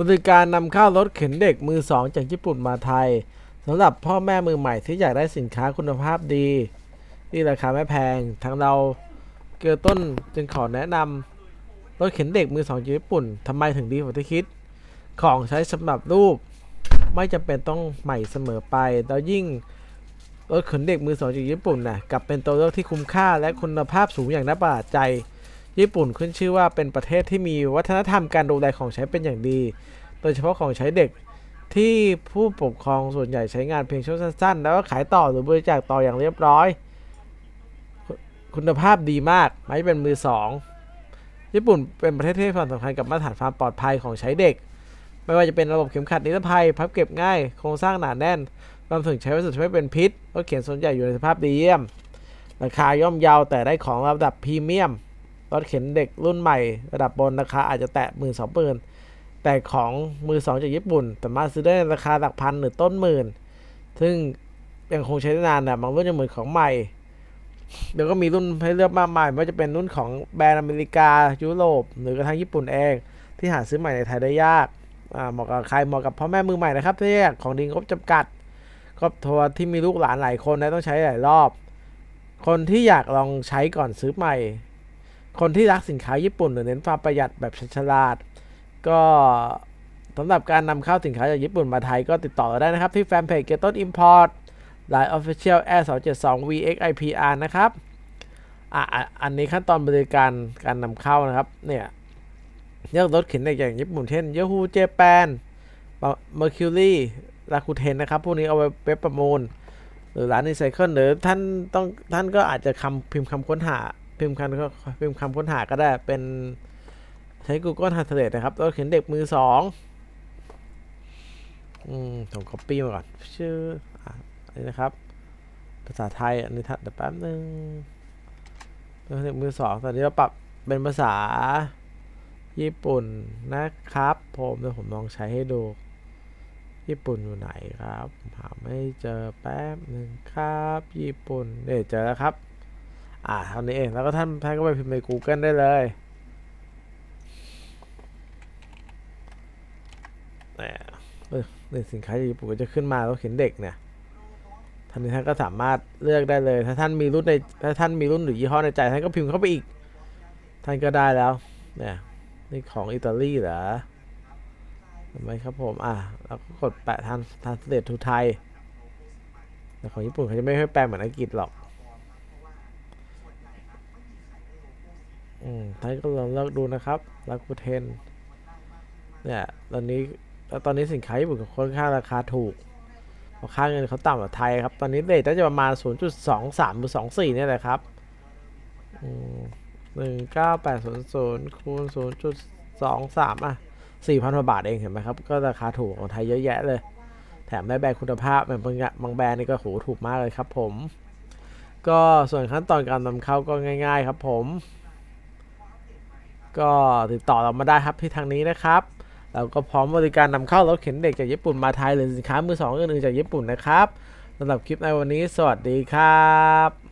บริการนำเข้ารถเข็นเด็กมือสองจากญี่ปุ่นมาไทยสำหรับพ่อแม่มือใหม่ที่อยากได้สินค้าคุณภาพดี ที่ราคาไม่แพง ทางเราเกียวต้นจึงขอแนะนำรถเข็นเด็กมือสองจากญี่ปุ่นทำไมถึงดีกว่าที่คิด ของใช้สำหรับรูป ไม่จำเป็นต้องใหม่เสมอไปแล้วยิ่งรถเข็นเด็กมือสองจากญี่ปุ่นน่ะกลับเป็นตัวเลือกที่คุ้มค่าและคุณภาพสูงอย่างน่าประหลาดใจ ญี่ปุ่นขึ้นชื่อว่าเป็นประเทศที่มีวัฒนธรรมการดูแลของใช้เป็นอย่างดี โดยเฉพาะของใช้เด็กที่ผู้ปกครองส่วนใหญ่ใช้งานเพียงช่วงสั้น ๆ แล้วก็ขายต่อหรือบริจาคต่ออย่างเรียบร้อย คุณภาพดีมากไม่เป็นมือสองญี่ปุ่นเป็นประเทศที่ให้ความสำคัญกับมาตรฐานความปลอดภัยของใช้เด็ก ไม่ว่าจะเป็นระบบเข็มขัดนิรภัย พับเก็บง่าย โครงสร้างหนาแน่นรวมถึงใช้วัสดุที่ไม่เป็นพิษรถเข็นส่วนใหญ่อยู่ในสภาพดีเยี่ยม ราคาย่อมเยาแต่ได้ของระดับพรีเมียม รถเข็นเด็กรุ่นใหม่ระดับบนราคาอาจจะแตะหมื่นสองหมื่นแต่ของมือสองจากญี่ปุ่นสามารถซื้อได้ในราคาหลักพันหรือต้นหมื่น ซึ่งยังคงใช้ได้นานนะบางรุ่นยังเหมือนของใหม่เดี๋ยวก็มีรุ่นให้เลือกมากมายไม่ว่าจะเป็นรุ่นของแบรนด์อเมริกายุโรปหรือกระทั่งญี่ปุ่นเอง ที่หาซื้อใหม่ในไทยได้ยากเหมาะกับใครเหมาะกับพ่อแม่มือใหม่นะครับที่อยกของดีงบจำกัดครอบครัวที่มีลูกหลานหลายคนนะต้องใช้หลายรอบ คนที่อยากลองใช้ก่อนซื้อใหม่ คนที่รักสินค้าญี่ปุ่นหรือเน้นความประหยัดแบบฉลาด ก็สำหรับการนำเข้าสินค้าจากญี่ปุ่นมาไทยก็ติดต่อเราได้นะครับ ที่แฟนเพจเกต้นอิมพอร์ต Line Official Air 272 VXIPR นะครับอะอันนี้ขั้นตอนบริการการนำเข้านะครับ เนี่ยเลือกรถเข็นเด็กอย่างญี่ปุ่นเช่น Yahoo Japan Mercury Rakuten นะครับ พวกนี้เอาไว้เว็บประมูล หรือร้านรีไซเคิลหรือท่านต้องท่านก็อาจจะคำพิมพ์คำค้นหา พิมพ์คำพิมพ์คำค้นหาก็ได้เป็นใช้ Google Translate นะครับรถเข็นเด็กมือสองอืมผม copy มาก่อนชื่ออะอันนี้นะครับ ภาษาไทยอันนี้ทัดเดี๋ยวแป๊บนึงเข็นเด็กมือสองตอนนี้เราปรับเป็นภาษาญี่ปุ่นนะครับ ผมเดี๋ยวผมลองใช้ให้ดู ญี่ปุ่นอยู่ไหนครับ หาไม่เจอแป๊บหนึ่งครับ ญี่ปุ่นเนี่ยเจอแล้วครับ อ่าเท่านี้เองแล้วก็ท่านท่านก็ไปพิมพ์ใน Google ได้เลยเนี่ยเออสินค้าจากญี่ปุ่นก็จะขึ้นมาแล้วเขียนเด็กเนี่ยท่านนี้ท่านก็สามารถเลือกได้เลย ถ้าท่านมีรุ่นในถ้าท่านมีรุ่นหรือยี่ห้อในใจท่านก็พิมพ์เข้าไปอีก ท่านก็ได้แล้วเนี่ยนี่ของอิตาลีเหรอเห็นไหมครับผมอะแล้วก็กดแปะทานทานสเตททูไทยแต่ของญี่ปุ่นเขาจะไม่ค่อยแปลเหมือนอังกฤษหรอก อืมท่านก็ลองเลือกดูนะครับรักูเทนเนี่ย ตอนนี้แล้วตอนนี้สินค้าญี่ปุ่นค่อนข้างราคาถูกราค่าเงินเขาต่ำกว่าไทยครับ ตอนนี้เรทน่าจะประมาณ 0.23หรือ24เนี่ยแหละครับหนึ่งเก้าแปดศูนย์ศูนย์คูณศูนย์จุดสองสามอะสี่พันกว่าบาทเองเห็นไหมครับ ก็ราคาถูกของไทยเยอะแยะเลย แถมได้แบรนด์คุณภาพแบบบางบางแบรนด์นี่ก็โหถูกมากเลยครับผม ก็ส่วนขั้นตอนการนำเข้าก็ง่าย ๆ ครับผม ก็ติดต่อเรามาได้ครับที่ทางนี้นะครับเราก็พร้อมบริการนำเข้ารถเข็นเด็กจากญี่ปุ่นมาไทยหรือสินค้ามือสองอื่นๆจากญี่ปุ่นนะครับสำหรับคลิปในวันนี้ สวัสดีครับ